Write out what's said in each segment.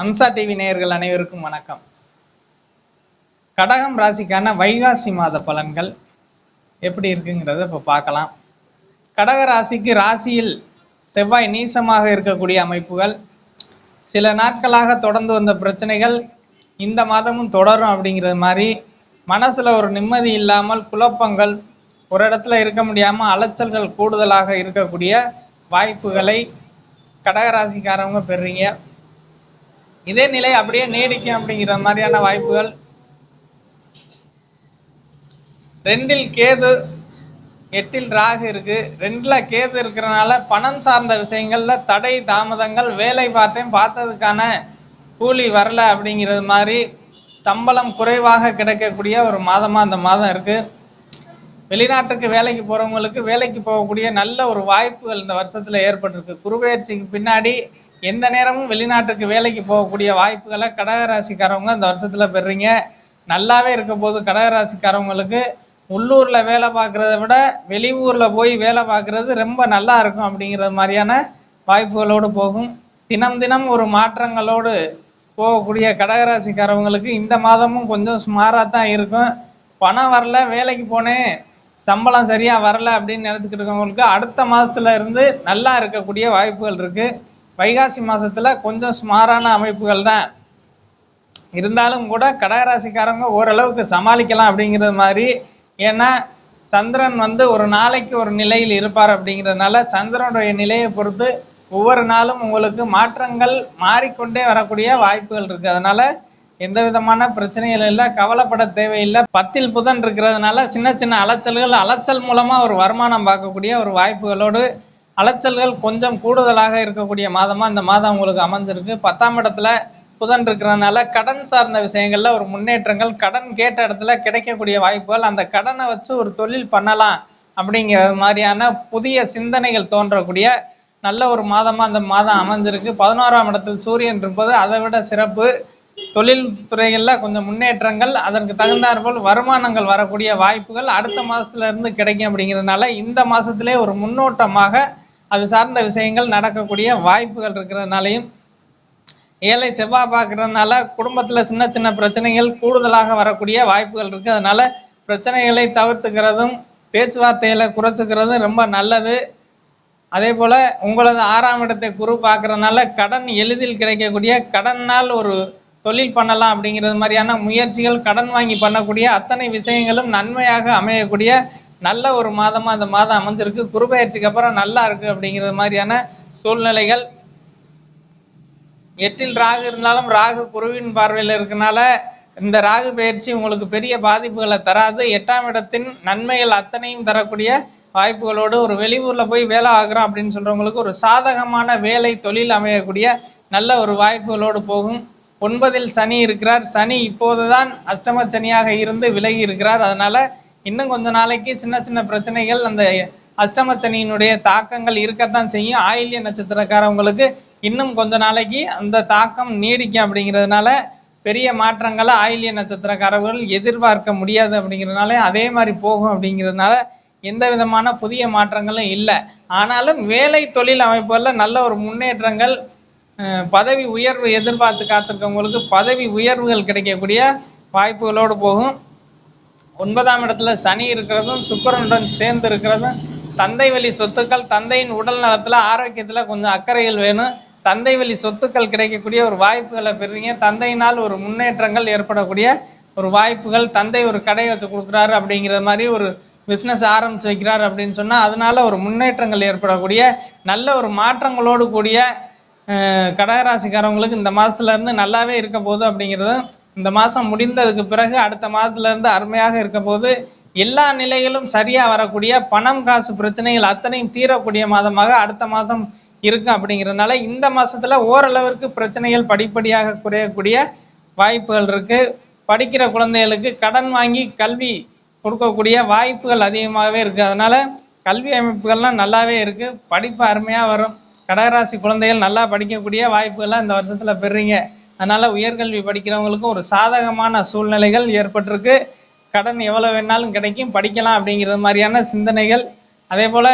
Amsa TV நேயர்கள் அனைவருக்கும் வணக்கம். கடகம் ராசிக்கான வைகாசி மாத பலன்கள் எப்படி இருக்குங்கிறத இப்போ பார்க்கலாம். கடக ராசிக்கு ராசியில் செவ்வாய் நீசமாக இருக்கக்கூடிய அமைப்புகள். சில நாட்களாக தொடர்ந்து வந்த பிரச்சனைகள் இந்த மாதமும் தொடரும் அப்படிங்கிறது மாதிரி மனசில் ஒரு நிம்மதி இல்லாமல் குழப்பங்கள் ஒரு இடத்துல இருக்க முடியாமல் அலைச்சல்கள் கூடுதலாக இருக்கக்கூடிய வாய்ப்புகளை கடகராசிக்காரவங்க பெறுறீங்க. இதே நிலை அப்படியே நீடிக்கும் அப்படிங்கிற மாதிரியான வாய்ப்புகள். ரெண்டில் கேது எட்டில் ராகு இருக்கு. ரெண்டுல கேது இருக்கிறனால பணம் சார்ந்த விஷயங்கள்ல தடை தாமதங்கள் வேலை பார்த்தேன் பார்த்ததுக்கான கூலி வரல அப்படிங்கிறது மாதிரி சம்பளம் குறைவாக கிடைக்கக்கூடிய ஒரு மாதமா அந்த மாதம் இருக்கு. வெளிநாட்டுக்கு வேலைக்கு போறவங்களுக்கு வேலைக்கு போகக்கூடிய நல்ல ஒரு வாய்ப்புகள் இந்த வருஷத்துல ஏற்பட்டிருக்கு. குருபெயர்ச்சிக்கு பின்னாடி எந்த நேரமும் வெளிநாட்டுக்கு வேலைக்கு போகக்கூடிய வாய்ப்புகளை கடகராசிக்காரவங்க இந்த வருஷத்தில் பெறுறீங்க நல்லாவே இருக்க போது கடகராசிக்காரவங்களுக்கு உள்ளூரில் வேலை பார்க்குறத விட வெளியூரில் போய் வேலை பார்க்குறது ரொம்ப நல்லா இருக்கும் அப்படிங்கிறது மாதிரியான வாய்ப்புகளோடு போகும். தினம் தினம் ஒரு மாற்றங்களோடு போகக்கூடிய கடகராசிக்காரவங்களுக்கு இந்த மாதமும் கொஞ்சம் சுமாராக தான் இருக்கும். பணம் வரல வேலைக்கு போனேன் சம்பளம் சரியாக வரல அப்படின்னு நினச்சிக்கிட்டு இருக்கவங்களுக்கு அடுத்த மாதத்துல இருந்து நல்லா இருக்கக்கூடிய வாய்ப்புகள் இருக்குது வைகாசி மாசத்துல கொஞ்சம் சுமாரான அமைப்புகள் தான். இருந்தாலும் கூட கடகராசிக்காரங்க ஓரளவுக்கு சமாளிக்கலாம் அப்படிங்கிறது மாதிரி. ஏன்னா சந்திரன் வந்து ஒரு நாளைக்கு ஒரு நிலையில் இருப்பார் அப்படிங்கிறதுனால சந்திரனுடைய நிலையை பொறுத்து ஒவ்வொரு நாளும் உங்களுக்கு மாற்றங்கள் மாறிக்கொண்டே வரக்கூடிய வாய்ப்புகள் இருக்கு. அதனால எந்த விதமான பிரச்சனைகள் இல்லை கவலைப்பட தேவையில்லை. பத்தில் புதன் இருக்கிறதுனால சின்ன சின்ன அலைச்சல்கள் அலைச்சல் மூலமா ஒரு வருமானம் பார்க்கக்கூடிய ஒரு வாய்ப்புகளோடு அலைச்சல்கள் கொஞ்சம் கூடுதலாக இருக்கக்கூடிய மாதமாக இந்த மாதம் உங்களுக்கு அமைஞ்சிருக்கு. பத்தாம் இடத்துல புதன் இருக்கிறதுனால கடன் சார்ந்த விஷயங்களில் ஒரு முன்னேற்றங்கள் கடன் கேட்ட இடத்துல கிடைக்கக்கூடிய வாய்ப்புகள் அந்த கடனை வச்சு ஒரு தொழில் பண்ணலாம் அப்படிங்கிற மாதிரியான புதிய சிந்தனைகள் தோன்றக்கூடிய நல்ல ஒரு மாதமாக அந்த மாதம் அமைஞ்சிருக்கு. பதினோராம் இடத்தில் சூரியன் இருப்பது அதை விட சிறப்பு. தொழில் துறைகளில் கொஞ்சம் முன்னேற்றங்கள் அதற்கு தகுந்தாற்போல் வருமானங்கள் வரக்கூடிய வாய்ப்புகள் அடுத்த மாதத்துலேருந்து கிடைக்கும் அப்படிங்கிறதுனால இந்த மாசத்திலே ஒரு முன்னோட்டமாக அது சார்ந்த விஷயங்கள் நடக்கக்கூடிய வாய்ப்புகள் இருக்கிறதுனாலையும் ஏழை செவ்வாய் பார்க்கறதுனால குடும்பத்தில் சின்ன சின்ன பிரச்சனைகள் கூடுதலாக வரக்கூடிய வாய்ப்புகள் இருக்குது அதனால் பிரச்சனைகளை தவிர்த்துக்கிறதும் பேச்சுவார்த்தையில் குறைச்சிக்கிறதும் ரொம்ப நல்லது. அதே போல் உங்களது ஆறாம் இடத்தை குரு பார்க்குறதுனால கடன் எளிதில் கிடைக்கக்கூடிய கடனால் ஒரு தொழில் பண்ணலாம் அப்படிங்கிறது மாதிரியான முயற்சிகள் கடன் வாங்கி பண்ணக்கூடிய அத்தனை விஷயங்களும் நன்மையாக அமையக்கூடிய நல்ல ஒரு மாதமாக அந்த மாதம் அமைஞ்சிருக்கு. குருபெயர்ச்சிக்கு அப்புறம் நல்லா இருக்கு அப்படிங்கிறது மாதிரியான சூழ்நிலைகள். எட்டில் ராகு இருந்தாலும் ராகு குருவின் பார்வையில் இருக்கனால இந்த ராகு பயிற்சி உங்களுக்கு பெரிய பாதிப்புகளை தராது. எட்டாம் இடத்தின் நன்மைகள் அத்தனையும் தரக்கூடிய வாய்ப்புகளோடு ஒரு வெளியூர்ல போய் வேலை ஆகுறோம் அப்படின்னு சொல்றவங்களுக்கு ஒரு சாதகமான வேலை தொழில் அமையக்கூடிய நல்ல ஒரு வாய்ப்புகளோடு போகும். ஒன்பதில் சனி இருக்கிறார். சனி இப்போதுதான் அஷ்டம சனியாக இருந்து விலகி இருக்கிறார். அதனால இன்னும் கொஞ்ச நாளைக்கு சின்ன சின்ன பிரச்சனைகள் அந்த அஷ்டமச்சனியினுடைய தாக்கங்கள் இருக்கத்தான் செய்யும். ஆயில்ய நட்சத்திரக்காரவங்களுக்கு இன்னும் கொஞ்ச நாளைக்கு அந்த தாக்கம் நீடிக்கும் அப்படிங்கிறதுனால பெரிய மாற்றங்களை ஆயில்ய நட்சத்திரக்காரர்கள் எதிர்பார்க்க முடியாது அப்படிங்கிறதுனால அதே மாதிரி போகும் அப்படிங்கிறதுனால எந்த விதமான புதிய மாற்றங்களும் இல்லை. ஆனாலும் வேலை தொழில் அமைப்புகளில் நல்ல ஒரு முன்னேற்றங்கள் பதவி உயர்வு எதிர்பார்த்து காத்திருக்கவங்களுக்கு பதவி உயர்வுகள் கிடைக்கக்கூடிய வாய்ப்புகளோடு போகும். ஒன்பதாம் இடத்துல சனி இருக்கிறதும் சுக்கரனுடன் சேர்ந்து இருக்கிறதும் தந்தை வழி சொத்துக்கள் தந்தையின் உடல் நலத்தில் ஆரோக்கியத்தில் கொஞ்சம் அக்கறைகள் வேணும். தந்தை வழி சொத்துக்கள் கிடைக்கக்கூடிய ஒரு வாய்ப்புகளை பெறுறீங்க. தந்தையினால் ஒரு முன்னேற்றங்கள் ஏற்படக்கூடிய ஒரு வாய்ப்புகள். தந்தை ஒரு கடை வச்சு கொடுக்குறாரு அப்படிங்கிற மாதிரி ஒரு பிஸ்னஸ் ஆரம்பிச்சு வைக்கிறார் அப்படின்னு சொன்னால் அதனால ஒரு முன்னேற்றங்கள் ஏற்படக்கூடிய நல்ல ஒரு மாற்றங்களோடு கூடிய கடகராசிக்காரவங்களுக்கு இந்த மாதத்துலேருந்து நல்லாவே இருக்க போகுது அப்படிங்கிறதும் இந்த மாதம் முடிந்ததுக்கு பிறகு அடுத்த மாதத்துல இருந்து அருமையாக இருக்க போது எல்லா நிலைகளும் சரியாக வரக்கூடிய பணம் காசு பிரச்சனைகள் அத்தனையும் தீரக்கூடிய மாதமாக அடுத்த மாதம் இருக்கும் அப்படிங்கிறதுனால இந்த மாதத்தில் ஓரளவிற்கு பிரச்சனைகள் படிப்படியாக குறையக்கூடிய வாய்ப்புகள் இருக்குது படிக்கிற குழந்தைகளுக்கு கடன் வாங்கி கல்வி கொடுக்கக்கூடிய வாய்ப்புகள் அதிகமாகவே இருக்குது அதனால் கல்வி அமைப்புகள்லாம் நல்லாவே இருக்குது படிப்பு அருமையாக வரும். கடகராசி குழந்தைகள் நல்லா படிக்கக்கூடிய வாய்ப்புகள்லாம் இந்த வருஷத்தில் பெறுறீங்க. அதனால் உயர்கல்வி படிக்கிறவங்களுக்கும் ஒரு சாதகமான சூழ்நிலைகள் ஏற்பட்டிருக்கு. கடன் எவ்வளவு வேணாலும் கிடைக்கும் படிக்கலாம் அப்படிங்கிறது மாதிரியான சிந்தனைகள். அதே போல்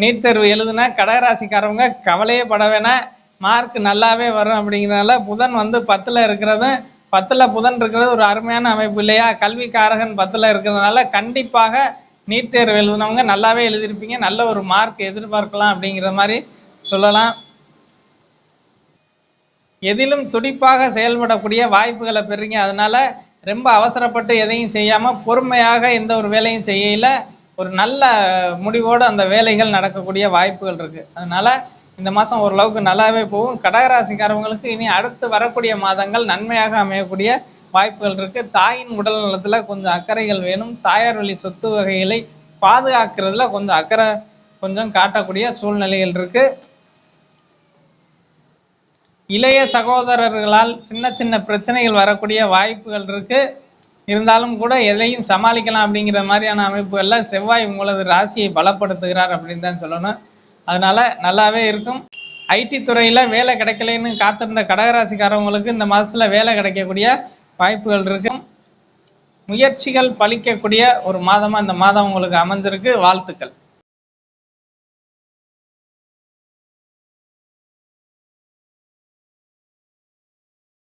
நீட் தேர்வு எழுதுனா கடகராசிக்காரவங்க கவலையே பட வேணாம் மார்க் நல்லாவே வரும் அப்படிங்கிறனால புதன் வந்து பத்தில் இருக்கிறதும் பத்தில் புதன் இருக்கிறது ஒரு அருமையான அமைப்பு இல்லையா? கல்விக்காரகன் பத்தில் இருக்கிறதுனால கண்டிப்பாக நீட் தேர்வு எழுதினவங்க நல்லாவே எழுதியிருப்பீங்க நல்ல ஒரு மார்க் எதிர்பார்க்கலாம் அப்படிங்கிற மாதிரி சொல்லலாம். எதிலும் துடிப்பாக செயல்படக்கூடிய வாய்ப்புகளை பெறுறீங்க அதனால ரொம்ப அவசரப்பட்டு எதையும் செய்யாமல் பொறுமையாக எந்த ஒரு வேலையும் செய்யல ஒரு நல்ல முடிவோடு அந்த வேலைகள் நடக்கக்கூடிய வாய்ப்புகள் இருக்குது அதனால் இந்த மாதம் ஓரளவுக்கு நல்லாவே போகும். கடகராசிக்காரவங்களுக்கு இனி அடுத்து வரக்கூடிய மாதங்கள் நன்மையாக அமையக்கூடிய வாய்ப்புகள் இருக்குது தாயின் உடல் நலத்தில் கொஞ்சம் அக்கறைகள் வேணும். தாயார் வழி சொத்து வகைகளை பாதுகாக்கிறதுல கொஞ்சம் அக்கறை கொஞ்சம் காட்டக்கூடிய சூழ்நிலைகள் இருக்குது இளைய சகோதரர்களால் சின்ன சின்ன பிரச்சனைகள் வரக்கூடிய வாய்ப்புகள் இருக்கு. இருந்தாலும் கூட எதையும் சமாளிக்கலாம் அப்படிங்கிற மாதிரியான அமைப்புகளில் செவ்வாய் உங்களது ராசியை பலப்படுத்துகிறார் அப்படின்னு தான் சொல்லணும். அதனால நல்லாவே இருக்கும். ஐடி துறையில் வேலை கிடைக்கலைன்னு காத்திருந்த கடகராசிக்காரவங்களுக்கு இந்த மாதத்தில் வேலை கிடைக்கக்கூடிய வாய்ப்புகள் இருக்கும் முயற்சிகள் பலிக்கக்கூடிய ஒரு மாதமாக இந்த மாதம் உங்களுக்கு அமைஞ்சிருக்கு. வாழ்த்துக்கள்.